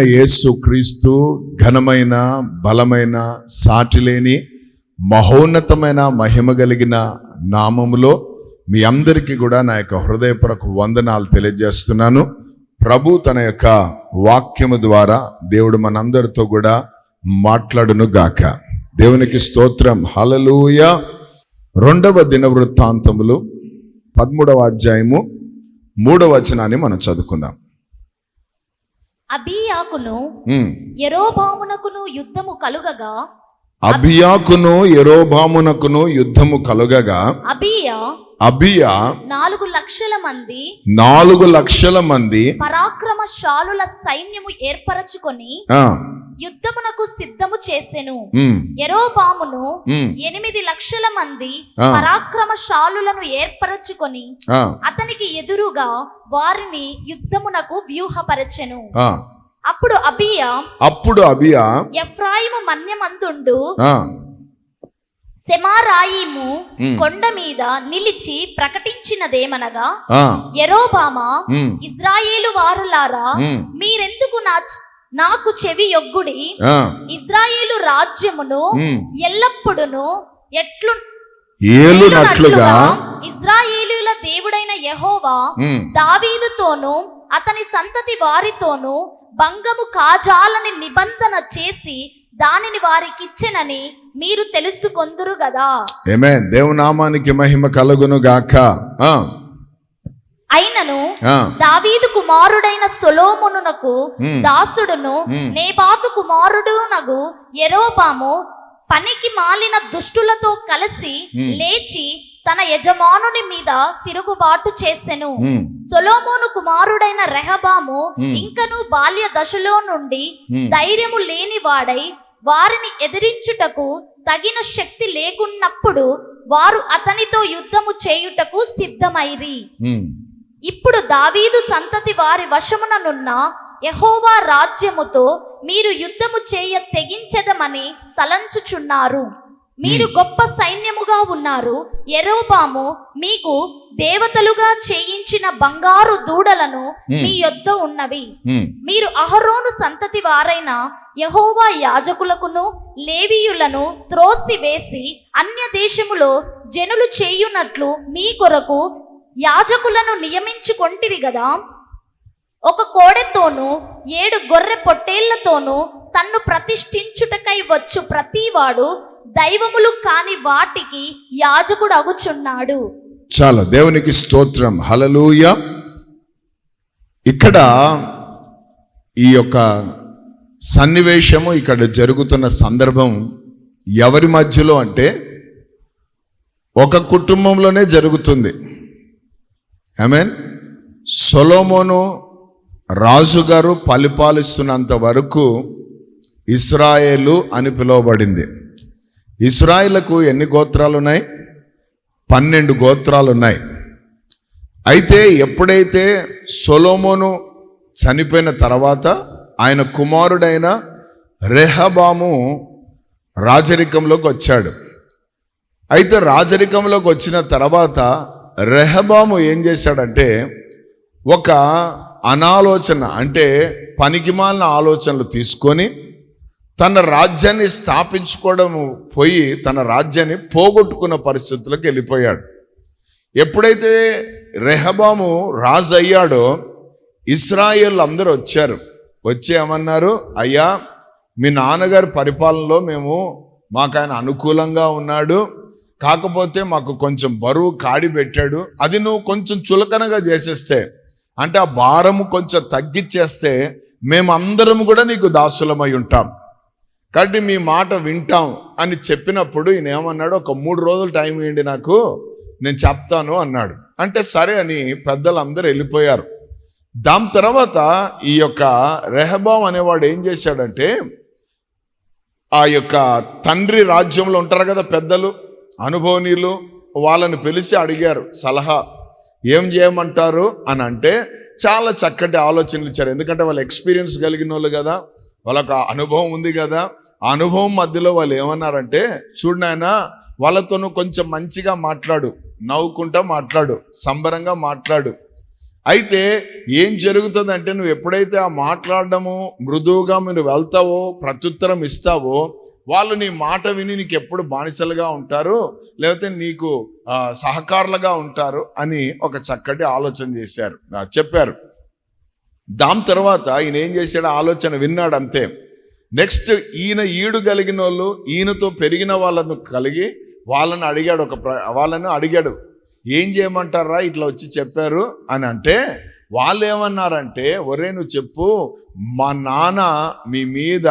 యేసు క్రీస్తు ఘనమైన బలమైన సాటిలేని మహోన్నతమైన మహిమ కలిగిన నామములో మీ అందరికీ కూడా నా యొక్క హృదయపరకు వందనాలు తెలియజేస్తున్నాను. ప్రభు తన యొక్క వాక్యము ద్వారా దేవుడు మనందరితో కూడా మాట్లాడును గాక. దేవునికి స్తోత్రం. హలలుయ రెండవ దిన వృత్తాంతములు పదమూడవ అధ్యాయము మూడవ వచనాన్ని మనం చదువుకుందాం. అబీయాకును ఉమ్. యెరోబామునకును యుద్ధము కలుగగా అబియాకును ఎరోబామునకును యుద్ధము కలుగగా అబీయా అబియా నాలుగు లక్షల మంది నాలుగు లక్షల మంది పరాక్రమశాలుల సైన్యము ఏర్పరచుకొని యుద్ధమునకు సిద్ధము చేసెను. ఉమ్, ఎనిమిది లక్షల మంది. పరాక్రమశాలులను ఏర్పరచుకొని అతనికి ఎదురుగా వారిని యుద్ధమునకు వ్యూహపరచెను. అప్పుడు అబియా అప్పుడు అబియా ఎఫ్రాయిము మన్యమందుండు. సెమారాయిము కొండ మీద నిలిచి ప్రకటించినదేమనగా ఉమ్, ఇజ్రాయేలు వారులారా మీరెందుకు నా నాకు చెవి యొగ్గుడి? ఇజ్రాయేలు రాజ్యమును. ఎల్లప్పుడును ఎట్లు ఏలునట్లుగా ఇజ్రాయేలుల దేవుడైన యెహోవా దావీదుతోనూ అతని సంతతి వారితోనూ భంగము కాజాలని నిబంధన చేసి దానిని వారికిచ్చెనని మీరు తెలుసుకొందురు గదా. ఏమే దేవునామానికి మహిమ కలుగును గాక. అయినను దావీదు కుమారుడైన సొలోమునునకు దాసుడును. నేబాతు కుమారుడునగు యెరోబాము పనికి మాలిన దుష్టులతో కలిసి. లేచి తన యజమానుని మీద తిరుగుబాటు చేసెను. సొలోమోను కుమారుడైన రెహబాము. ఇంకను బాల్య దశలో నుండి ధైర్యము లేనివాడై వారిని ఎదిరించుటకు తగిన శక్తి లేకున్నప్పుడు వారు అతనితో యుద్ధము చేయుటకు సిద్ధమైరి. ఇప్పుడు దావీదు సంతతి వారి వశముననున్న యెహోవా రాజ్యముతో మీరు యుద్ధము చేయ తెగించెదమని తలంచుచున్నారు. మీరు గొప్ప సైన్యముగా ఉన్నారు. ఎరోబాము మీకు దేవతలుగా చేయించిన బంగారు దూడలను మీ యొద్ద ఉన్నవి. ఉమ్, మీరు అహరోను సంతతి వారైన యహోవా యాజకులకును లేవీయులను త్రోసివేసి అన్య దేశములో జనులు చేయునట్లు మీ కొరకు యాజకులను నియమించుకొంటిరి గదా. ఒక కోడెతోనూ ఏడు గొర్రె పొట్టేళ్ళతోనూ తన్ను ప్రతిష్ఠించుటకై వచ్చు ప్రతివాడు దైవములు కాని వాటికి యాజకుడు అగుచున్నాడు. చాలా దేవునికి స్తోత్రం. హలలుయ ఇక్కడ ఈ యొక్క సన్నివేశము ఇక్కడ జరుగుతున్న సందర్భం ఎవరి మధ్యలో అంటే ఒక కుటుంబంలోనే జరుగుతుంది. మీన్ సొలోమోను రాజుగారు పరిపాలిస్తున్నంత వరకు ఇస్రాయేలు అని పిలువబడింది. ఇస్రాయేలకు ఎన్ని గోత్రాలు ఉన్నాయి పన్నెండు గోత్రాలు ఉన్నాయి అయితే ఎప్పుడైతే సొలోమోను చనిపోయిన తర్వాత ఆయన కుమారుడైన రెహబాము రాజరికంలోకి వచ్చాడు. అయితే రాజరికంలోకి వచ్చిన తర్వాత రెహబాము ఏం చేశాడంటే ఒక అనాలోచన అంటే పనికిమాలిన ఆలోచనలు తీసుకొని తన రాజ్యాన్ని స్థాపించుకోవడం పోయి తన రాజ్యాన్ని పోగొట్టుకున్న పరిస్థితులకు వెళ్ళిపోయాడు. ఎప్పుడైతే రెహబాము రాజు అయ్యాడో ఇస్రాయేల్ అందరూ వచ్చారు వచ్చేమన్నారు అయ్యా మీ నాన్నగారి పరిపాలనలో మేము మాకు ఆయన అనుకూలంగా ఉన్నాడు. కాకపోతే మాకు కొంచెం బరువు కాడి పెట్టాడు. అది నువ్వు కొంచెం చులకనగా చేసేస్తే అంటే ఆ భారము కొంచెం తగ్గించేస్తే మేమందరం కూడా నీకు దాసులమై ఉంటాం. కాబట్టి మీ మాట వింటాం అని చెప్పినప్పుడు ఈయన ఏమన్నాడు? ఒక మూడు రోజులు టైం ఇవ్వండి నాకు నేను చెప్తాను అన్నాడు. అంటే సరే అని పెద్దలందరూ వెళ్ళిపోయారు. దాని తర్వాత ఈ యొక్క రెహబాం అనేవాడు ఏం చేశాడంటే ఆ యొక్క తండ్రి రాజ్యంలో ఉంటారు కదా పెద్దలు అనుభవనీయులు వాళ్ళని పిలిచి అడిగారు సలహా ఏం చేయమంటారు? అని అంటే చాలా చక్కటి ఆలోచనలు ఇచ్చారు. ఎందుకంటే వాళ్ళు ఎక్స్పీరియన్స్ కలిగిన వాళ్ళు కదా వాళ్ళకు అనుభవం ఉంది కదా ఆ అనుభవం మధ్యలో వాళ్ళు ఏమన్నారంటే చూడు నాయన వాళ్ళతోనూ కొంచెం మంచిగా మాట్లాడు నవ్వుకుంటా మాట్లాడు సంబరంగా మాట్లాడు. అయితే ఏం జరుగుతుందంటే నువ్వు ఎప్పుడైతే ఆ మాట్లాడడము మృదువుగా మీరు వెళ్తావో ప్రత్యుత్తరం ఇస్తావో వాళ్ళు నీ మాట విని నీకు ఎప్పుడు బానిసలుగా ఉంటారు లేకపోతే నీకు సహకారులుగా ఉంటారు అని ఒక చక్కటి ఆలోచన చేశారు. చెప్పారు. దాని తర్వాత ఈయన ఏం చేశాడు ఆలోచన విన్నాడు అంతే నెక్స్ట్ ఈయన ఈడు కలిగిన వాళ్ళు ఈయనతో పెరిగిన వాళ్ళను కలిగి వాళ్ళని అడిగాడు ఒక ప్ర వాళ్ళని అడిగాడు ఏం చేయమంటారా ఇట్లా వచ్చి చెప్పారు. అని అంటే వాళ్ళు ఏమన్నారంటే ఒరే నువ్వు చెప్పు మా నాన్న మీ మీద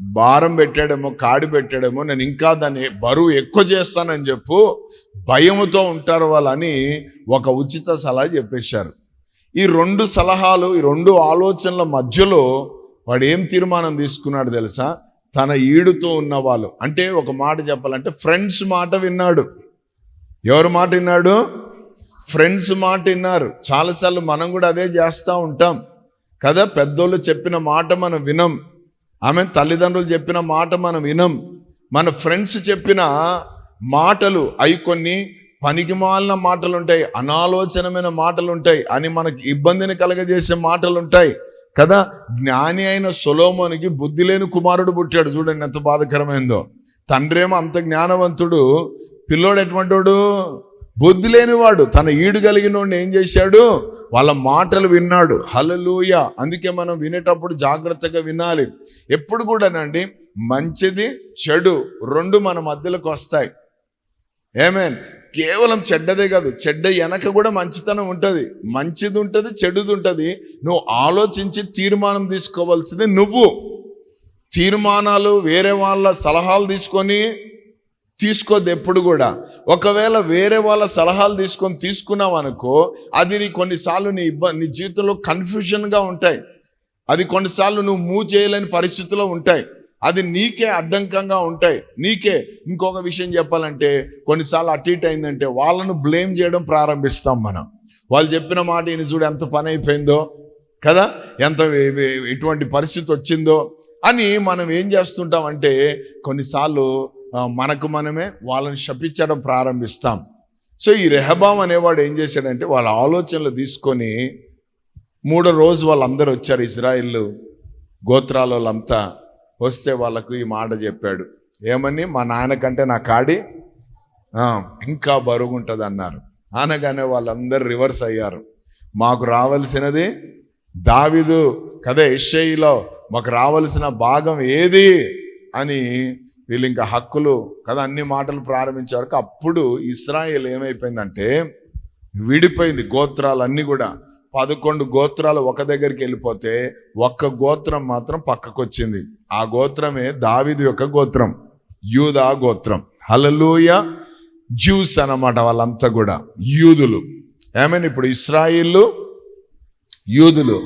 భారం పెట్టాడేమో కాడి పెట్టాడేమో నేను ఇంకా దాన్ని బరువు ఎక్కువ చేస్తానని చెప్పు భయముతో ఉంటారు వాళ్ళని ఒక ఉచిత సలహా చెప్పేశారు. ఈ రెండు సలహాలు ఈ రెండు ఆలోచనల మధ్యలో వాడు ఏం తీర్మానం తీసుకున్నాడు తెలుసా? తన ఈడుతో ఉన్న వాళ్ళు. అంటే ఒక మాట చెప్పాలంటే ఫ్రెండ్స్ మాట విన్నాడు. ఎవరి మాట విన్నాడు? ఫ్రెండ్స్ మాట విన్నారు. చాలాసార్లు మనం కూడా అదే చేస్తూ ఉంటాం. కదా పెద్దోళ్ళు చెప్పిన మాట మనం వినం. ఆమె తల్లిదండ్రులు చెప్పిన మాట మనం వినం. మన ఫ్రెండ్స్ చెప్పిన మాటలు అవి కొన్ని పనికిమాలిన మాటలు ఉంటాయి అనాలోచనమైన మాటలు ఉంటాయి అని మనకి ఇబ్బందిని కలగజేసే మాటలు ఉంటాయి కదా? జ్ఞాని అయిన సొలోమోనికి బుద్ధి లేని కుమారుడు పుట్టాడు చూడండి ఎంత బాధకరమైందో. తండ్రేమో అంత జ్ఞానవంతుడు పిల్లోడు ఎటువంటివాడు బుద్ధి లేనివాడు. తన ఈడు కలిగిన వాడిని ఏం చేశాడు? వాళ్ళ మాటలు విన్నాడు. హలలుయ అందుకే మనం వినేటప్పుడు జాగ్రత్తగా వినాలి. ఎప్పుడు కూడానండి మంచిది చెడు రెండు మన మధ్యలోకి వస్తాయి. ఏమేన్ కేవలం చెడ్డదే కాదు చెడ్డ వెనక కూడా మంచితనం ఉంటుంది. మంచిది ఉంటుంది చెడుది ఉంటుంది నువ్వు ఆలోచించి తీర్మానం తీసుకోవాల్సింది నువ్వు. తీర్మానాలు వేరే వాళ్ళ సలహాలు తీసుకొని తీసుకోద్దు ఎప్పుడు కూడా. ఒకవేళ వేరే వాళ్ళ సలహాలు తీసుకొని తీసుకున్నావు అనుకో అది నీ కొన్నిసార్లు నీ ఇబ్బంది నీ జీవితంలో కన్ఫ్యూషన్గా ఉంటాయి. అది కొన్నిసార్లు నువ్వు మూవ్ చేయలేని పరిస్థితిలో ఉంటాయి. అది నీకే అడ్డంకంగా ఉంటాయి. నీకే ఇంకొక విషయం చెప్పాలంటే కొన్నిసార్లు అటు ఇటు అయిందంటే వాళ్ళను బ్లేమ్ చేయడం ప్రారంభిస్తాం మనం. వాళ్ళు చెప్పిన మాట ఈయన చూడు ఎంత పని అయిపోయిందో కదా? ఎంత ఇటువంటి ఎటువంటి పరిస్థితి వచ్చిందో అని మనం ఏం చేస్తుంటాం అంటే కొన్నిసార్లు మనకు మనమే వాళ్ళని శపించడం ప్రారంభిస్తాం. సో ఈ రెహబాం అనేవాడు ఏం చేశాడంటే వాళ్ళ ఆలోచనలు తీసుకొని మూడో రోజు వాళ్ళందరూ వచ్చారు ఇజ్రాయిల్ గోత్రాలు వాళ్ళంతా వస్తే వాళ్ళకు ఈ మాట చెప్పాడు. ఏమని? మా నాన్నకంటే నా కాడి. ఇంకా బరుగుంటుంది అన్నారు అనగానే వాళ్ళందరూ రివర్స్ అయ్యారు. మాకు రావాల్సినది దావిదు. కదా ఇషయిలో మాకు రావాల్సిన భాగం ఏది? అని వీళ్ళు ఇంకా హక్కులు కదా అన్ని మాటలు ప్రారంభించారు అప్పుడు ఇస్రాయేల్ ఏమైపోయిందంటే విడిపోయింది గోత్రాలన్నీ కూడా. పదకొండు గోత్రాలు ఒక దగ్గరికి వెళ్ళిపోతే ఒక్క గోత్రం మాత్రం పక్కకు వచ్చింది ఆ గోత్రమే దావిది యొక్క గోత్రం యూదా గోత్రం. హలలుయ జ్యూస్ అన్నమాట వాళ్ళంతా కూడా యూదులు. ఏమైనా? ఇప్పుడు ఇస్రాయిల్లు యూదులు.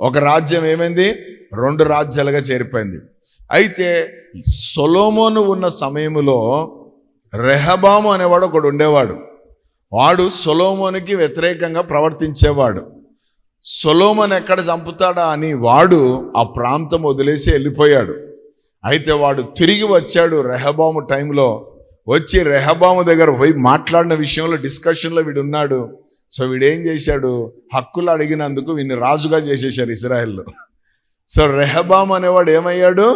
ఒక రాజ్యం ఏమైంది? రెండు రాజ్యాలుగా చేరిపోయింది. అయితే సొలోమోను ఉన్న సమయంలో రెహబాము అనేవాడు ఒకడు ఉండేవాడు. వాడు సొలోమోనికి వ్యతిరేకంగా ప్రవర్తించేవాడు. సొలోమన్ ఎక్కడ చంపుతాడా అని వాడు ఆ ప్రాంతం వదిలేసి వెళ్ళిపోయాడు. అయితే వాడు తిరిగి వచ్చాడు రెహబాము టైంలో. వచ్చి రెహబాము దగ్గర పోయి మాట్లాడిన విషయంలో డిస్కషన్లో వీడు ఉన్నాడు సో వీడేం చేశాడు? హక్కులు అడిగినందుకు వీడిని రాజుగా చేసేశారు ఇస్రాయెల్లో సో రెహబామ్ అనేవాడు ఏమయ్యాడు?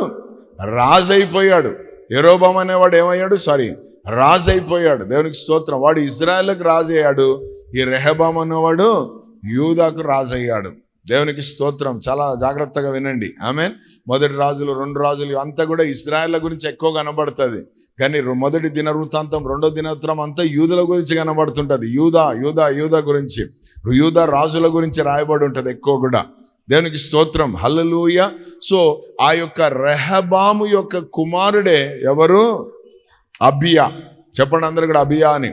రాజు అయిపోయాడు ఎరోబామ్ అనేవాడు ఏమయ్యాడు? సారీ రాజు అయిపోయాడు దేవునికి స్తోత్రం. వాడు ఇజ్రాయెల్కి రాజు అయ్యాడు ఈ రెహబామ్ అనేవాడు యూదాకు రాజు అయ్యాడు దేవునికి స్తోత్రం. చాలా జాగ్రత్తగా వినండి. ఆమె మొదటి రాజులు రెండు రాజులు అంతా కూడా ఇజ్రాయెల్ గురించి ఎక్కువ కనబడుతుంది. కానీ మొదటి దిన వృత్తాంతం రెండో దినోత్తరం అంతా యూదుల గురించి కనబడుతుంటుంది. యూదా యూదా యూదా గురించి. యూదా రాజుల గురించి రాయబడి ఉంటుంది ఎక్కువ కూడా. దేవునికి స్తోత్రం. హల్లలూయ. సో ఆ యొక్క రెహబాము యొక్క కుమారుడే ఎవరు? అబియా. చెప్పండి అందరు కూడా అబియా అని.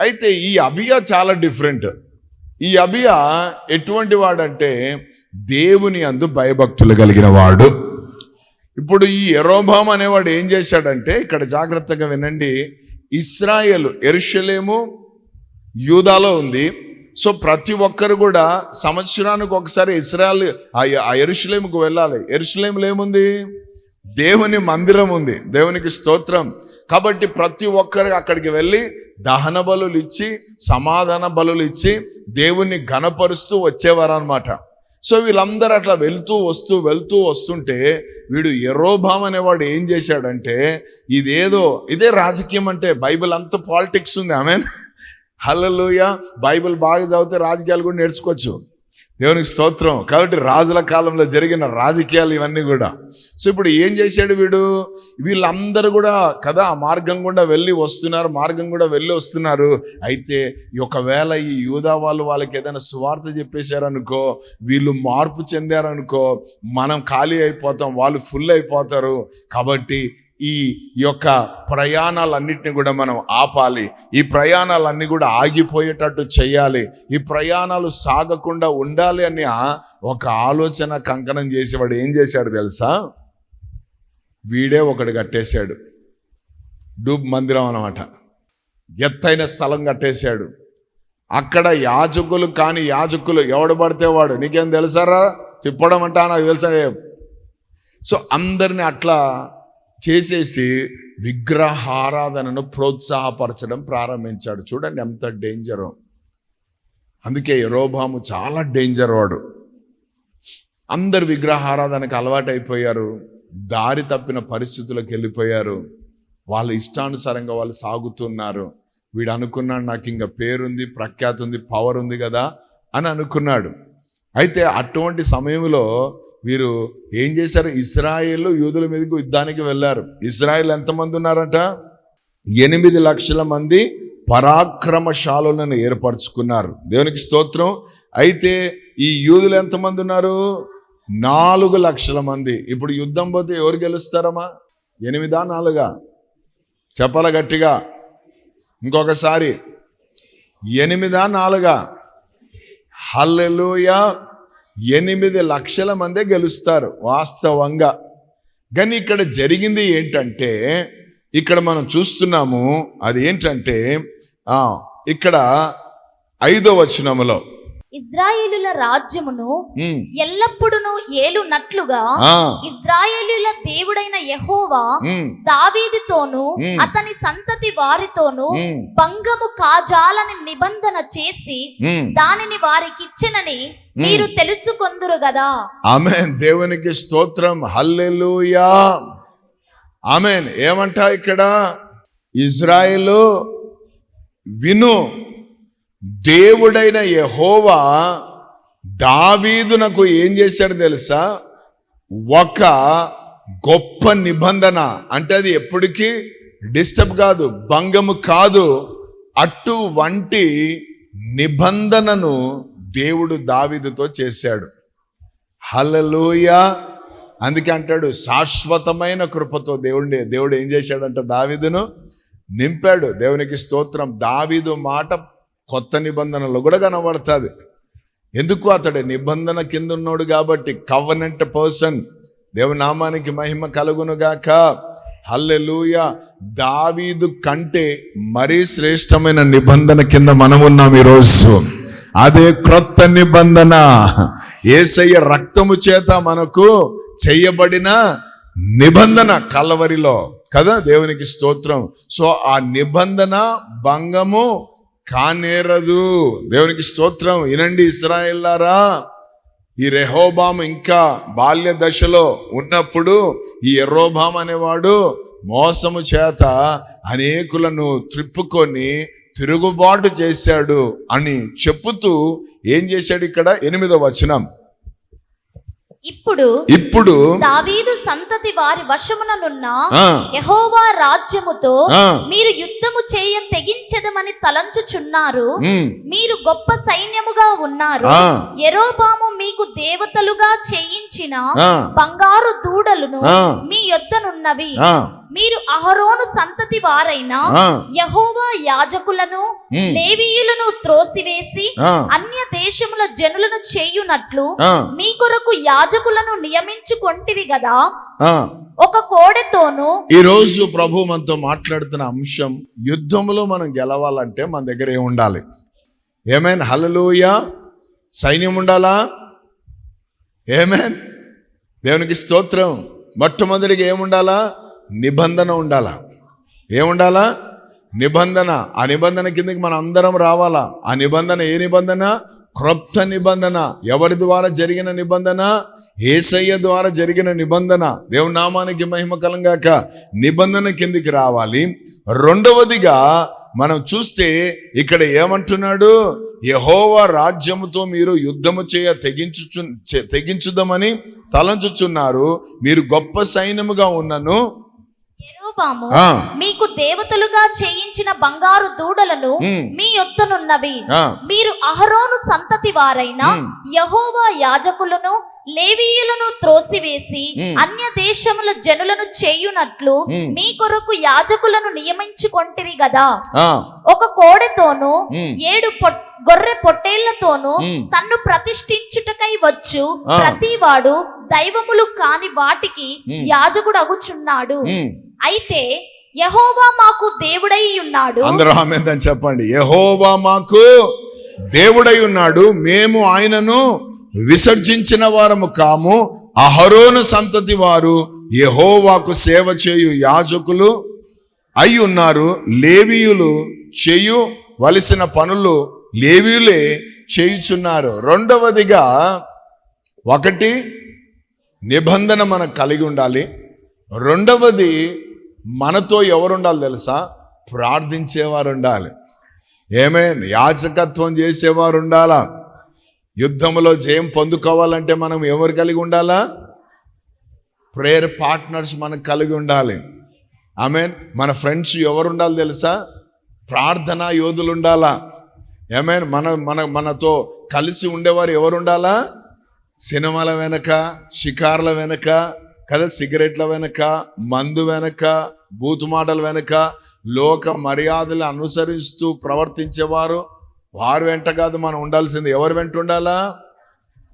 అయితే ఈ అబియా చాలా డిఫరెంట్. ఈ అబియా ఎటువంటి వాడంటే దేవుని అందు భయభక్తులు కలిగిన వాడు ఇప్పుడు ఈ ఎరోభామ్ అనేవాడు ఏం చేశాడంటే ఇక్కడ జాగ్రత్తగా వినండి ఇస్రాయేల్ ఎరుషలేము యూదాలో ఉంది. సో ప్రతి ఒక్కరు కూడా సంవత్సరానికి ఒకసారి ఇస్రాయల్ ఆ ఎరుషలేముకు వెళ్ళాలి. ఎరుషలేములో ఏముంది? దేవుని మందిరం ఉంది. దేవునికి స్తోత్రం. కాబట్టి ప్రతి ఒక్కరు అక్కడికి వెళ్ళి దహన బలులు ఇచ్చి సమాధాన బలులు ఇచ్చి దేవుణ్ణి ఘనపరుస్తూ వచ్చేవారనమాట సో వీళ్ళందరూ అట్లా వెళ్తూ వస్తూ వెళ్తూ వస్తుంటే వీడు ఎరోభామ్ అనేవాడు ఏం చేశాడంటే ఇదేదో ఇదే రాజకీయం అంటే బైబిల్ అంత పాలిటిక్స్ ఉంది ఆమె హలలుయ బైబిల్ బాగా చదివితే రాజకీయాలు కూడా నేర్చుకోవచ్చు. దేవునికి స్తోత్రం. కాబట్టి రాజుల కాలంలో జరిగిన రాజకీయాలు ఇవన్నీ కూడా. సో ఇప్పుడు ఏం చేశాడు వీడు? వీళ్ళందరూ కూడా కదా ఆ మార్గం గుండా వెళ్ళి వస్తున్నారు మార్గం కూడా వెళ్ళి వస్తున్నారు. అయితే ఒకవేళ ఈ యూదా వాళ్ళు వాళ్ళకి ఏదైనా సువార్త చెప్పేశారనుకో వీళ్ళు మార్పు చెందారనుకో మనం ఖాళీ అయిపోతాం వాళ్ళు ఫుల్ అయిపోతారు. కాబట్టి ఈ యొక్క ప్రయాణాలన్నింటినీ కూడా మనం ఆపాలి. ఈ ప్రయాణాలన్నీ కూడా ఆగిపోయేటట్టు చేయాలి. ఈ ప్రయాణాలు సాగకుండా ఉండాలి అని ఒక ఆలోచన కంకణం చేసేవాడు ఏం చేశాడు తెలుసా? వీడే ఒకడు కట్టేశాడు. డూబ్ మందిరం అనమాట ఎత్తైన స్థలం కట్టేశాడు. అక్కడ యాజకులు కాని యాజకులు ఎవడు పడితే వాడు? నీకేం తెలుసారా? తిప్పడం అంటా నాకు తెలుసా? సో అందరిని అట్లా చేసేసి విగ్రహారాధనను ప్రోత్సాహపరచడం ప్రారంభించాడు. చూడండి ఎంత డేంజరు అందుకే యరోబాము చాలా డేంజర్ వాడు. అందరు విగ్రహారాధనకు అలవాటైపోయారు. దారి తప్పిన పరిస్థితులకు వెళ్ళిపోయారు. వాళ్ళ ఇష్టానుసారంగా వాళ్ళు సాగుతున్నారు. వీడు అనుకున్నాడు నాకు ఇంకా పేరుంది ప్రఖ్యాతి ఉంది పవర్ ఉంది కదా అని అనుకున్నాడు. అయితే అటువంటి సమయంలో వీరు ఏం చేశారు? ఇస్రాయేల్ యూదుల మీదకి యుద్ధానికి వెళ్ళారు. ఇస్రాయేల్ ఎంతమంది ఉన్నారట? ఎనిమిది లక్షల మంది పరాక్రమశాలులను ఏర్పరచుకున్నారు. దేవునికి స్తోత్రం. అయితే ఈ యూదులు ఎంతమంది ఉన్నారు? నాలుగు లక్షల మంది. ఇప్పుడు యుద్ధం పోతే ఎవరు గెలుస్తారమ్మా? ఎనిమిదా నాలుగా? చెప్పాల గట్టిగా? ఇంకొకసారి. ఎనిమిదా నాలుగా? హల్లెలూయా! ఎనిమిది లక్షల మందే గెలుస్తారు వాస్తవంగా. కానీ ఇక్కడ జరిగింది ఏంటంటే ఇక్కడ మనం చూస్తున్నాము అది ఏంటంటే ఇక్కడ ఐదో వచనములో ఇజ్రాయేలుల రాజ్యమును ఉమ్, ఎల్లప్పుడూ ఏలునట్లుగా ఇజ్రాయేలుల దేవుడైన యెహోవా దావీదుతోను. అతని సంతతి వారితోను భంగము కాజాలని నిబంధన చేసి. దానిని వారికిచ్చెనని మీరు తెలుసుకొందురు గదా. ఆమెన్. దేవునికి స్తోత్రం. హల్లెలూయా. ఆమెన్. ఏమంటా ఇక్కడ? ఇజ్రాయేలు విను. దేవుడైన యహోవా దావీదునకు ఏం చేశాడు తెలుసా? ఒక గొప్ప నిబంధన. అంటే అది ఎప్పటికీ డిస్టర్బ్ కాదు భంగము కాదు. అటువంటి నిబంధనను దేవుడు దావీదుతో చేశాడు. హలలోయ అందుకే అంటాడు శాశ్వతమైన కృపతో దేవుడిని దేవుడు ఏం చేశాడంట దావీదును? నింపాడు. దేవునికి స్తోత్రం. దావీదు మాట కొత్త నిబంధనలో కూడా కనబడుతుంది. ఎందుకు అతడు నిబంధన కింద ఉన్నాడు కాబట్టి కవనెంట్ పర్సన్ దేవుని నామానికి మహిమ కలుగునుగాక హల్లెలూయ. దావీదు కంటే మరీ శ్రేష్టమైన నిబంధన కింద మనం ఉన్నాం ఈరోజు. అదే క్రొత్త నిబంధన. ఏసయ్య రక్తము చేత మనకు చేయబడిన నిబంధన కలవరిలో. కదా? దేవునికి స్తోత్రం. సో ఆ నిబంధన భంగము కానేరదు. దేవునికి స్తోత్రం. వినండి ఇస్రాయిల్లారా ఈ రెహోబామ్ ఇంకా బాల్య దశలో ఉన్నప్పుడు ఈ ఎర్రోబామ్ అనేవాడు మోసము చేత అనేకులను త్రిప్పుకొని తిరుగుబాటు చేశాడు అని చెప్పుతూ ఏం చేశాడు ఇక్కడ? ఎనిమిదో వచనం. ఇప్పుడు ఇప్పుడు దావీదు సంతతి వారి వశముననున్న యెహోవా రాజ్యముతో మీరు యుద్ధము చేయ తెగించెదమని తలంచుచున్నారు. మీరు గొప్ప సైన్యముగా ఉన్నారు. ఆ, యెరోబాము మీకు దేవతలుగా చేయించిన బంగారు దూడలను. మీ యొద్దనున్నవి. మీరు అహరోను సంతతి వారైన యహోవా యాజకులను లేవీయులను త్రోసివేసి అన్య దేశముల జనులను చేయునట్లు మీ కొరకు యాజకులను నియమించుకొంటిరి గదా? ఆ. ఒక కోడెతోను ఈ రోజు ప్రభు మనతో మాట్లాడుతున్న అంశం యుద్ధంలో మనం గెలవాలంటే మన దగ్గర ఏం ఉండాలి? ఏమైనా? హలలుయ సైన్యం ఉండాలా? ఏమేన్? దేవునికి స్తోత్రం. మొట్టమొదటిగా ఏముండాలా నిబంధన ఉండాలా? ఏముండాలా? నిబంధన. ఆ నిబంధన కిందకి మనం అందరం రావాలా? ఆ నిబంధన ఏ నిబంధన? క్రొత్త నిబంధన. ఎవరి ద్వారా జరిగిన నిబంధన? ఏసయ్య ద్వారా జరిగిన నిబంధన. దేవునామానికి మహిమ కలంగాక నిబంధన కిందికి రావాలి. రెండవదిగా మనం చూస్తే ఇక్కడ ఏమంటున్నాడు? యహోవా రాజ్యముతో మీరు యుద్ధము చేయ తెగించు తెగించుదామని తలంచుచున్నారు. మీరు గొప్ప సైన్యముగా ఉన్నను. ఆ, మీకు దేవతలుగా చేయించిన బంగారు దూడలను మీ యొద్దనున్నవి ఆ, మీరు అహరోను సంతతి వారైన. యహోవా యాజకులను లేవీయులను త్రోసివేసి. అన్య దేశముల జనులను చేయునట్లు. మీ కొరకు యాజకులను నియమించుకొంటిరి గదా ఒక కోడెతోను ఏడు గొర్రె పొట్టేళ్ళతోనూ. తన్ను ప్రతిష్ఠించుటకై వచ్చు. ప్రతివాడు దైవములు కాని వాటికి. యాజకుడు అగుచున్నాడు. అయితే యహోవా మాకు దేవుడై ఉన్నాడు. అందరూ ఆమెందని చెప్పండి. యహోవా మాకు దేవుడై ఉన్నాడు. మేము ఆయనను విసర్జించిన వారము కాము. అహరోను సంతతి వారు యహోవాకు సేవ చేయు యాజకులు అయి ఉన్నారు. లేవీయులు చేయు వలసిన పనులు లేవీయులే చేయుచున్నారు. రెండవదిగా ఒకటి నిబంధన మనకు కలిగి ఉండాలి. రెండవది మనతో ఎవరు ఉండాలి తెలుసా? ప్రార్థించేవారు ఉండాలి ఏమే? యాచకత్వం చేసేవారు ఉండాలా యుద్ధంలో జయం పొందుకోవాలంటే మనం ఎవరు కలిగి ఉండాలా? ప్రేయర్ పార్ట్నర్స్ మనకు కలిగి ఉండాలి. ఆమె మన ఫ్రెండ్స్ ఎవరు ఉండాలి తెలుసా? ప్రార్థనా యోధులు ఉండాలా ఏమే మన మన మనతో కలిసి ఉండేవారు ఎవరు ఉండాలా సినిమాల వెనక షికార్ల వెనక కదా సిగరెట్ల వెనక మందు వెనక బూతు మాటల వెనక లోక మర్యాదలు అనుసరిస్తూ ప్రవర్తించేవారు వారు వెంట కాదు మనం ఉండాల్సింది ఎవరు వెంట ఉండాలా?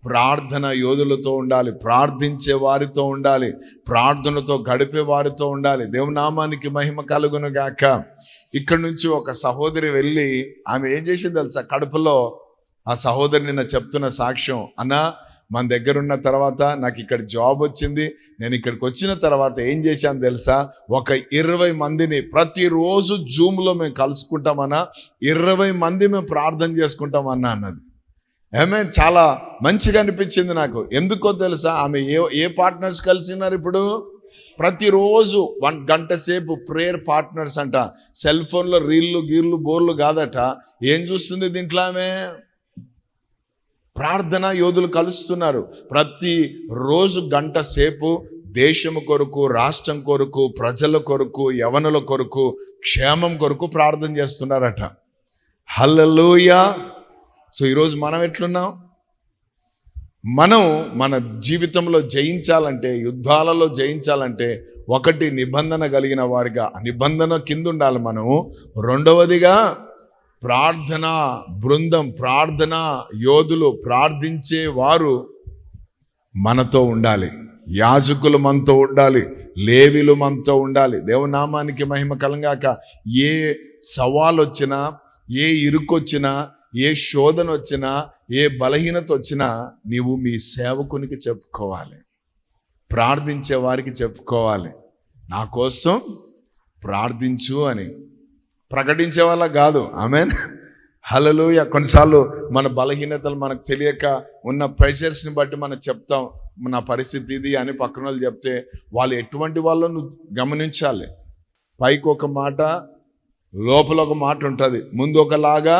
ప్రార్థన యోధులతో ఉండాలి ప్రార్థించే వారితో ఉండాలి ప్రార్థనతో గడిపే వారితో ఉండాలి. దేవునామానికి మహిమ కలుగును గాక. ఇక్కడి నుంచి ఒక సహోదరి వెళ్ళి ఆమె ఏం చేసింది తెలుసా? కడుపులో ఆ సహోదరి నిన్న చెప్తున్న సాక్ష్యం అన్న మన దగ్గర ఉన్న తర్వాత నాకు ఇక్కడ జాబ్ వచ్చింది. నేను ఇక్కడికి వచ్చిన తర్వాత ఏం చేశాను తెలుసా? ఒక ఇరవై మందిని ప్రతిరోజు జూమ్లో మేము కలుసుకుంటామన్నా ఇరవై మంది మేము ప్రార్థన చేసుకుంటామన్నా అన్నది. ఆమె చాలా మంచిగా అనిపించింది నాకు. ఎందుకో తెలుసా? ఆమె ఏ ఏ పార్ట్నర్స్ కలిసినారు ఇప్పుడు? ప్రతిరోజు వన్ గంట సేపు ప్రేయర్ పార్ట్నర్స్ అంట. సెల్ ఫోన్లో రీళ్ళు గీర్లు బోర్లు కాదట. ఏం చూస్తుంది దీంట్లో ఆమె? ప్రార్థన యోధులు కలుస్తున్నారు. ప్రతి రోజు గంట సేపు దేశం కొరకు రాష్ట్రం కొరకు ప్రజల కొరకు యవనుల కొరకు క్షేమం కొరకు ప్రార్థన చేస్తున్నారట. హల్లెలూయా! సో ఈరోజు మనం ఎట్లున్నాం? మనం మన జీవితంలో జయించాలంటే యుద్ధాలలో జయించాలంటే ఒకటి నిబంధన కలిగిన వారిగా నిబంధన కింద ఉండాలి మనము రెండవదిగా ప్రార్థన బృందం ప్రార్థన యోధులు ప్రార్థించే వారు మనతో ఉండాలి. యాజకులు మనతో ఉండాలి. లేవిలు మనతో ఉండాలి. దేవనామానికి మహిమ కలంగాక ఏ సవాల్ వచ్చినా ఏ ఇరుకొచ్చినా ఏ శోధన వచ్చినా ఏ బలహీనత వచ్చినా నీవు మీ సేవకునికి చెప్పుకోవాలి. ప్రార్థించే వారికి చెప్పుకోవాలి. నా కోసం ప్రార్థించు అని ప్రకటించే వాళ్ళ కాదు. ఆమె హలలుయ కొన్నిసార్లు మన బలహీనతలు మనకు తెలియక ఉన్న ప్రెషర్స్ని బట్టి మనం చెప్తాం. నా పరిస్థితి ఇది అని పక్కన వాళ్ళు చెప్తే వాళ్ళు ఎటువంటి వాళ్ళను గమనించాలి. పైకి ఒక మాట లోపల ఒక మాట ఉంటుంది. ముందు ఒకలాగా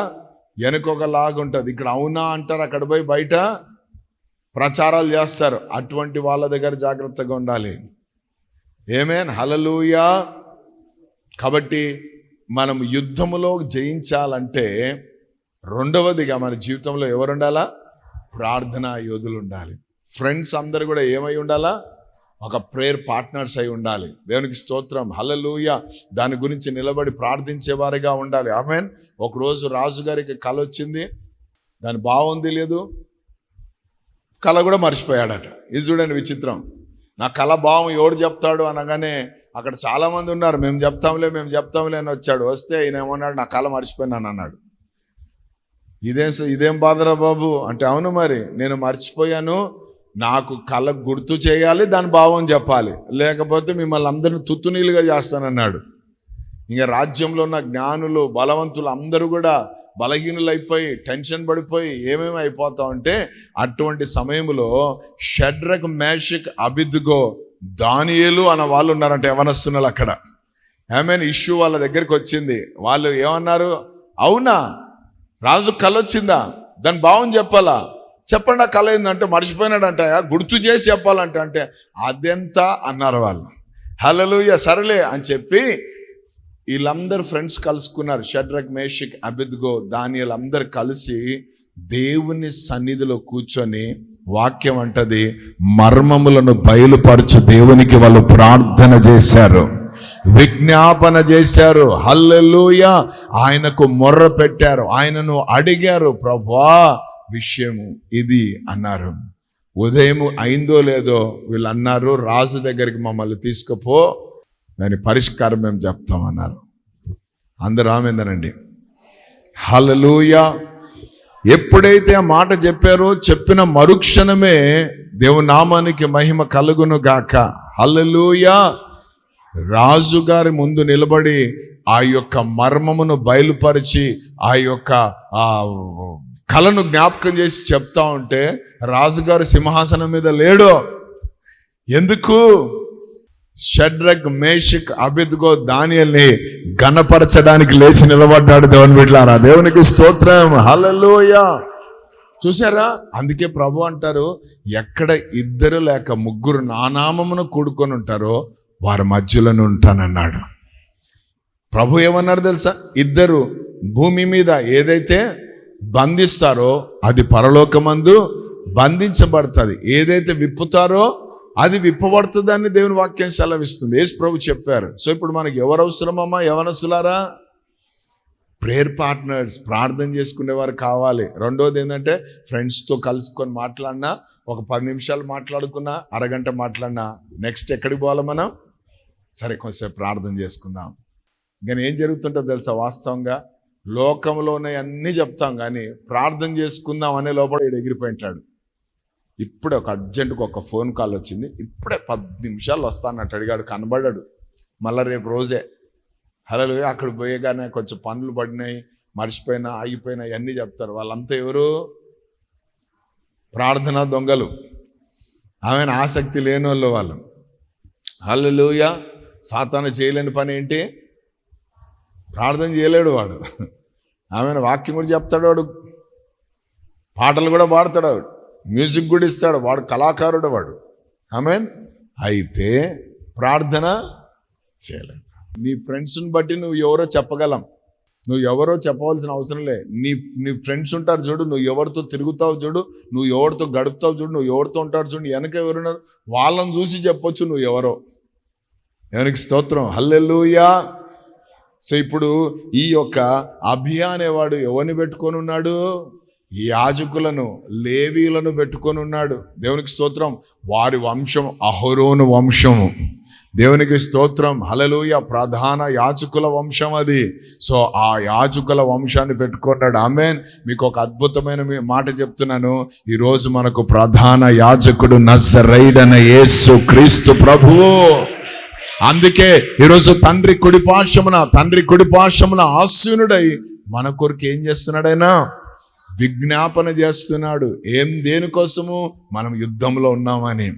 వెనక ఒకలాగా ఉంటుంది. ఇక్కడ అవునా అంటారు అక్కడ పోయి బయట ప్రచారాలు చేస్తారు. అటువంటి వాళ్ళ దగ్గర జాగ్రత్తగా ఉండాలి. ఏమేన్ హలలుయా కాబట్టి మనం యుద్ధములో జయించాలంటే రెండవదిగా మన జీవితంలో ఎవరు ఉండాలా ప్రార్థనా యోధులు ఉండాలి. ఫ్రెండ్స్ అందరు కూడా ఏమై ఉండాలా? ఒక ప్రేయర్ పార్ట్నర్స్ అయి ఉండాలి. దేవునికి స్తోత్రం. హల్లెలూయ దాని గురించి నిలబడి ప్రార్థించేవారిగా ఉండాలి. ఆమెన్ ఒకరోజు రాజుగారికి కళ వచ్చింది. దాని బాగుంది లేదు కళ కూడా మర్చిపోయాడట. ఇది చూడండి విచిత్రం. నా కళ భావం ఎవడు చెప్తాడు అనగానే అక్కడ చాలామంది ఉన్నారు. మేము చెప్తాంలే మేము చెప్తాంలే అని వచ్చాడు. వస్తే ఈయన ఏమన్నాడు? నా కళ మర్చిపోయినాను అన్నాడు. ఇదేం ఇదేం బాధరా బాబు? అంటే అవును మరి నేను మర్చిపోయాను. నాకు కళ గుర్తు చేయాలి దాని భావం చెప్పాలి. లేకపోతే మిమ్మల్ని అందరిని తుత్తునీలుగా చేస్తానన్నాడు. ఇంకా రాజ్యంలో ఉన్న జ్ఞానులు బలవంతులు అందరూ కూడా బలహీనులైపోయి టెన్షన్ పడిపోయి ఏమేమి అయిపోతా ఉంటే అటువంటి సమయంలో షడ్రక్ మేషక్ అభిద్గో దానియేలు అన్న వాళ్ళు ఉన్నారంటే యవనస్తున్నారు అక్కడ. ఏమైనా ఇష్యూ వాళ్ళ దగ్గరికి వచ్చింది. వాళ్ళు ఏమన్నారు? అవునా? రాజు కళ వచ్చిందా దాని భావం చెప్పాలా? చెప్పండి ఆ కళ ఏందంటే మర్చిపోయినాడంట. గుర్తు చేసి చెప్పాలంటే అంటే అదెంత అన్నారు వాళ్ళు. హలలుయ సరేలే అని చెప్పి వీళ్ళందరూ ఫ్రెండ్స్ కలుసుకున్నారు. షడ్రక్ మేషిక్ అబిద్గో దాని అందరు కలిసి దేవుని సన్నిధిలో కూర్చొని వాక్యం అంటది మర్మములను బయలుపరచు దేవునికి వాళ్ళు ప్రార్థన చేశారు. విజ్ఞాపన చేశారు. హల్లెలూయ! ఆయనకు మొర్ర పెట్టారు. ఆయనను అడిగారు ప్రభా విషయము ఇది అన్నారు. ఉదయం అయిందో లేదో వీళ్ళు అన్నారు రాజు దగ్గరికి మమ్మల్ని తీసుకుపో దాని పరిష్కారం మేము చెప్తామన్నారు అందరూ ఆమెందనండి. హలలుయా ఎప్పుడైతే ఆ మాట చెప్పారో చెప్పిన మరుక్షణమే దేవుని నామానికి మహిమ కలుగును గాక. హల్లెలూయ. రాజుగారి ముందు నిలబడి ఆ యొక్క మర్మమును బయలుపరిచి ఆ యొక్క ఆ కళను జ్ఞాపకం చేసి చెప్తా ఉంటే రాజుగారు సింహాసనం మీద లేడు. ఎందుకు? షడ్రక్ మేషిక్ అబిద్గో దానియల్ని గణపరచడానికి లేచి నిలబడ్డాడు దేవుని బిడ్లారా దేవునికి స్తోత్రం. హలలోయ చూసారా అందుకే ప్రభు అంటారు ఎక్కడ ఇద్దరు లేక ముగ్గురు నానామమును కూడుకొని ఉంటారో వారి మధ్యలోనే ఉంటానన్నాడు. ప్రభు ఏమన్నాడు తెలుసా? ఇద్దరు భూమి మీద ఏదైతే బంధిస్తారో అది పరలోకమందు బంధించబడుతుంది. ఏదైతే విప్పుతారో అది విప్పబడుతుందని దేవుని వాక్యం సెలవిస్తుంది. యేసు ప్రభు చెప్పారు. సో ఇప్పుడు మనకు ఎవరు అవసరమమ్మా యవనసులారా ప్రేయర్ పార్ట్నర్స్ ప్రార్థన చేసుకునేవారు కావాలి. రెండోది ఏంటంటే ఫ్రెండ్స్తో కలుసుకొని మాట్లాడినా ఒక పది నిమిషాలు మాట్లాడుకున్నా అరగంట మాట్లాడినా నెక్స్ట్ ఎక్కడికి పోవాలి మనం? సరే కొంచెంసేపు ప్రార్థన చేసుకుందాం. ఇంకా ఏం జరుగుతుంటుందో తెలుసా వాస్తవంగా? లోకంలోనే అన్నీ చెప్తాం కానీ ప్రార్థన చేసుకుందాం అనే లోపల ఎగిరిపోయింటాడు ఇప్పుడే ఒక అర్జెంటుగా ఒక ఫోన్ కాల్ వచ్చింది. ఇప్పుడే పది నిమిషాలు వస్తానట్టు అడిగాడు. కనబడాడు మళ్ళీ రేపు రోజే. హలో అక్కడ పోయేగానే కొంచెం పనులు పడినాయి మర్చిపోయినా ఆగిపోయినా ఇవన్నీ చెప్తారు. వాళ్ళంతా ఎవరు? ప్రార్థన దొంగలు. ఆమె ఆసక్తి లేని వాళ్ళు. వాళ్ళు హలోయ సాతాను చేయలేని పని ఏంటి? ప్రార్థన చేయలేడు వాడు. ఆమె వాక్యం కూడా చెప్తాడు వాడు. పాటలు కూడా పాడతాడు వాడు. మ్యూజిక్ కూడా ఇస్తాడు. వాడు కళాకారుడు వాడు. మీన్ అయితే ప్రార్థన చేయలేదు నీ ఫ్రెండ్స్ని బట్టి నువ్వు ఎవరో చెప్పగలం. నువ్వు ఎవరో చెప్పవలసిన అవసరం లే. నీ నీ ఫ్రెండ్స్ ఉంటారు చూడు నువ్వు ఎవరితో తిరుగుతావు చూడు నువ్వు ఎవరితో గడుపుతావు చూడు నువ్వు ఎవరితో ఉంటాడు చూడు వెనక ఎవరున్నారు? వాళ్ళని చూసి చెప్పొచ్చు నువ్వు ఎవరో. ఎవరికి స్తోత్రం. హల్లెలూయా. సో ఇప్పుడు ఈ యొక్క అభియా అనేవాడు ఎవరిని పెట్టుకొని ఉన్నాడు? యాజకులను లేవీలను పెట్టుకొని ఉన్నాడు. దేవునికి స్తోత్రం. వారి వంశం అహరోను వంశము. దేవునికి స్తోత్రం. హలలుయ ప్రధాన యాచకుల వంశం అది. సో ఆ యాచకుల వంశాన్ని పెట్టుకున్నాడు. ఆమెన్. మీకు ఒక అద్భుతమైన మీ- మాట చెప్తున్నాను. ఈరోజు మనకు ప్రధాన యాజకుడు నజరైడన యేసు క్రీస్తు ప్రభువు అందుకే ఈరోజు తండ్రి కుడిపాశమున తండ్రి కుడిపాశమున ఆశీనుడై మన కొరకు ఏం చేస్తున్నాడైనా విజ్ఞాపన చేస్తున్నాడు. ఏం దేనికోసము? మనం యుద్ధంలో ఉన్నామని.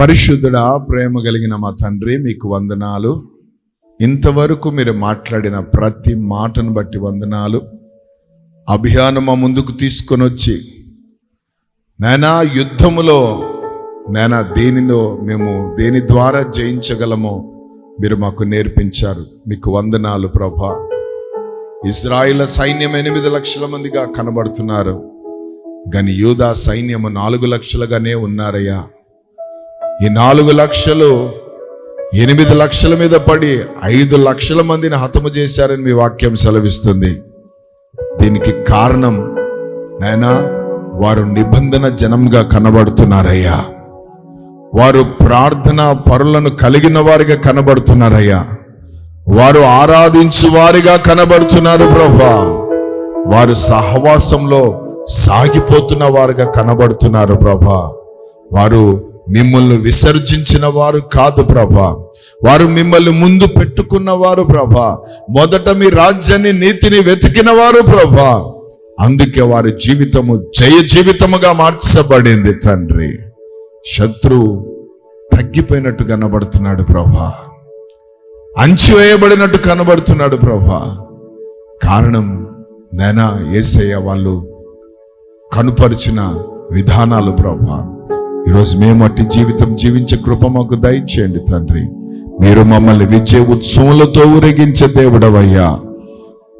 పరిశుద్ధుడా ప్రేమ కలిగిన మా తండ్రి మీకు వందనాలు. ఇంతవరకు మీరు మాట్లాడిన ప్రతి మాటను బట్టి వందనాలు. అభియానం మా ముందుకు తీసుకొని వచ్చి నాయనా యుద్ధములో నాయనా దేనిలో మేము దేని ద్వారా జయించగలమో మీరు మాకు నేర్పించారు. మీకు వందనాలు ప్రభా. ఇజ్రాయిల సైన్యం ఎనిమిది లక్షల మందిగా కనబడుతున్నారు. కానీ యూదా సైన్యము నాలుగు లక్షలుగానే ఉన్నారయ్యా. ఈ నాలుగు లక్షలు ఎనిమిది లక్షల మీద పడి ఐదు లక్షల మందిని హతము చేశారని మీ వాక్యం సెలవిస్తుంది. దీనికి కారణం నాయనా వారు నిబంధన జనంగా కనబడుతున్నారయ్యా. వారు ప్రార్థన పరులను కలిగిన వారిగా కనబడుతున్నారయ్యా. వారు ఆరాధించు వారిగా కనబడుతున్నారు ప్రభా. వారు సహవాసంలో సాగిపోతున్న వారుగా కనబడుతున్నారు ప్రభా. వారు మిమ్మల్ని విసర్జించిన వారు కాదు ప్రభా. వారు మిమ్మల్ని ముందు పెట్టుకున్నవారు ప్రభా. మొదట మీ రాజ్యాన్ని నీతిని వెతికిన వారు ప్రభా. అందుకే వారి జీవితము జయ జీవితముగా మార్చబడింది తండ్రి. శత్రువు తగ్గిపోయినట్టు కనబడుతున్నాడు ప్రభా. అంచివేయబడినట్టు కనబడుతున్నాడు ప్రభా. కారణం నేనా ఏసయ్య వాళ్ళు కనుపరిచిన విధానాలు ప్రభా. ఈరోజు మేము అట్టి జీవితం జీవించే కృప మాకు దయచేయండి తండ్రి. మీరు మమ్మల్ని విజయ ఉత్సవములతో ఊరేగించే దేవుడవయ్యా.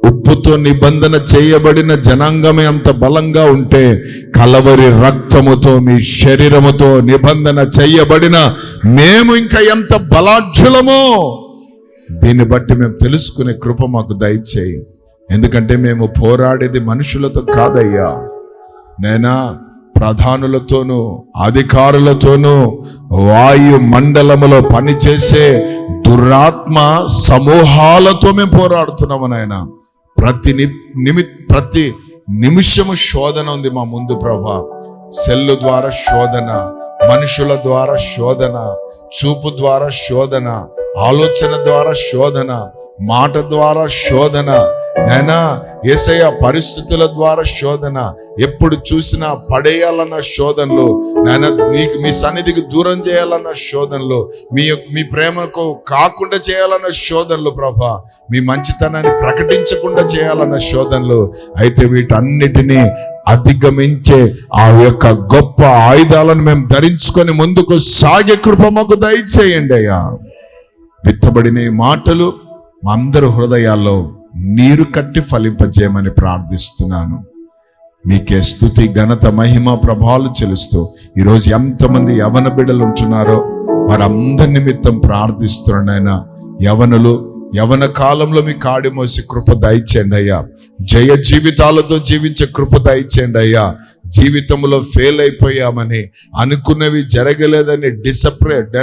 ఉప్పుతో నిబంధన చేయబడిన జనాంగమే అంత బలంగా ఉంటే కలవరి రక్తముతో మీ శరీరముతో నిబంధన చేయబడిన మేము ఇంకా ఎంత బలాఢ్యులమో దీన్ని బట్టి మేము తెలుసుకునే కృప మాకు దయచేయి. ఎందుకంటే మేము పోరాడేది మనుషులతో కాదయ్యా. నేనా ప్రధానులతోనూ అధికారులతోనూ వాయు మండలములో పనిచేసే దురాత్మ సమూహాలతో మేము పోరాడుతున్నాము నాయన. ప్రతి నిమి ప్రతి నిమిషము శోధన ఉంది మా ముందు ప్రభా. సెల్లు ద్వారా శోధన మనుషుల ద్వారా శోధన చూపు ద్వారా శోధన ఆలోచన ద్వారా శోధన మాట ద్వారా శోధన నైనా ఏసయ్య పరిస్థితుల ద్వారా శోధన ఎప్పుడు చూసినా పడేయాలన్న శోధనలు నాయన మీకు మీ సన్నిధికి దూరం చేయాలన్న శోధనలు మీ యొక్క- మీ ప్రేమకు కాకుండా చేయాలన్న శోధనలు ప్రభా మీ మంచితనాన్ని ప్రకటించకుండా చేయాలన్న శోధనలు అయితే వీటన్నిటినీ అధిగమించే ఆ యొక్క గొప్ప ఆయుధాలను మేము ధరించుకొని ముందుకు సాగే కృప మాకు దయచేయండి అయ్యా. విత్తబడిన మాటలు మా అందరి హృదయాల్లో నీరు కట్టి ఫలింపజేయమని ప్రార్థిస్తున్నాను. మీకే స్థుతి ఘనత మహిమ ప్రభావాలు చెలుస్తూ ఈరోజు ఎంతమంది యవన బిడ్డలు ఉంటున్నారో వారందరి నిమిత్తం ప్రార్థిస్తున్నాయన యవనులు యవన కాలంలో మీ కాడి మోసి కృప దయచేయండి అయ్యా. జయ జీవితాలతో జీవించే కృప దయచేయండి అయ్యా. జీవితంలో ఫెయిల్ అయిపోయామని అనుకున్నవి జరగలేదని డిసప్రెడ్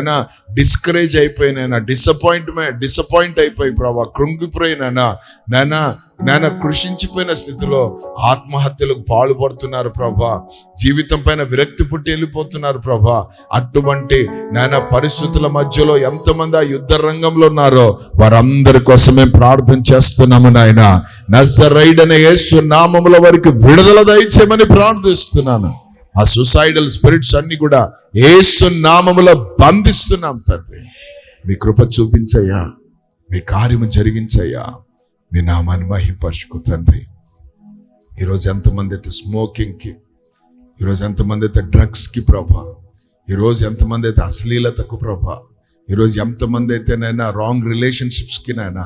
డిస్కరేజ్ అయిపోయినైనా డిసప్పాయింట్మెంట్ డిసప్పాయింట్ అయిపోయి ప్రభా కృంగిపోయినైనా నానా నాన్న కృషించిపోయిన స్థితిలో ఆత్మహత్యలకు పాల్పడుతున్నారు ప్రభా. జీవితం పైన విరక్తి పుట్టి వెళ్ళిపోతున్నారు ప్రభా. అటువంటి నాయన పరిస్థితుల మధ్యలో ఎంతమంది ఆ యుద్ధ రంగంలో ఉన్నారో వారందరి కోసమే ప్రార్థన చేస్తున్నాము నాయన. నజరైడ్ అనే యేసు నామముల వారికి విడుదల దయచేయమని ప్రార్థిస్తున్నాను. ఆ సుసైడల్ స్పిరిట్స్ అన్ని కూడా యేసు నామములో బంధిస్తున్నాం తండ్రి. మీ కృప చూపించయ్యా. మీ కార్యము జరిగించయ్యా. మీ నామాన్ని మహింపరచుకో తండ్రి. ఈరోజు ఎంతమంది అయితే స్మోకింగ్కి ఈరోజు ఎంతమంది అయితే డ్రగ్స్కి ప్రభా ఈరోజు ఎంతమంది అయితే అశ్లీలతకు ప్రభా ఈరోజు ఎంతమంది అయితేనైనా రాంగ్ రిలేషన్షిప్స్కి నైనా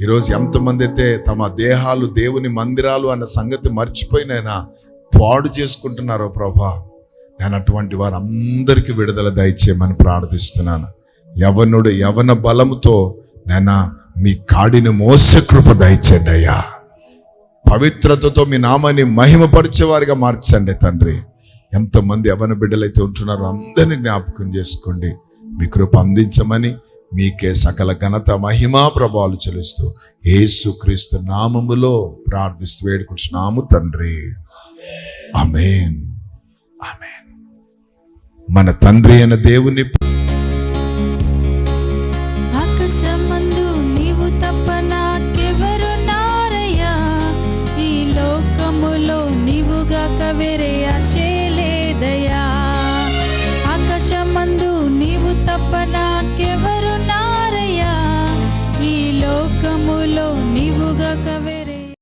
ఈరోజు ఎంతమంది అయితే తమ దేహాలు దేవుని మందిరాలు అన్న సంగతి మర్చిపోయినైనా పాడు చేసుకుంటున్నారో ప్రభా నేను అటువంటి వారందరికీ విడుదల దయచేయమని ప్రార్థిస్తున్నాను. యవనుడు యవన బలముతో నేను మీ కాడిని మోసే కృప దయచండి అయ్యా. పవిత్రతతో మీ నామాన్ని మహిమపరిచేవారిగా మార్చండి తండ్రి. ఎంతమంది యవన బిడ్డలైతే ఉంటున్నారో అందరినీ జ్ఞాపకం చేసుకోండి. మీ కృప అందించమని మీకే సకల ఘనత మహిమా ప్రభావాలు చెల్లిస్తూ ఏసుక్రీస్తు నామములో ప్రార్థిస్తూ వేడుకుంటున్నాము తండ్రి. అమేన్ అమేన్ మన తండ్రి అయిన దేవుని ఆకాశం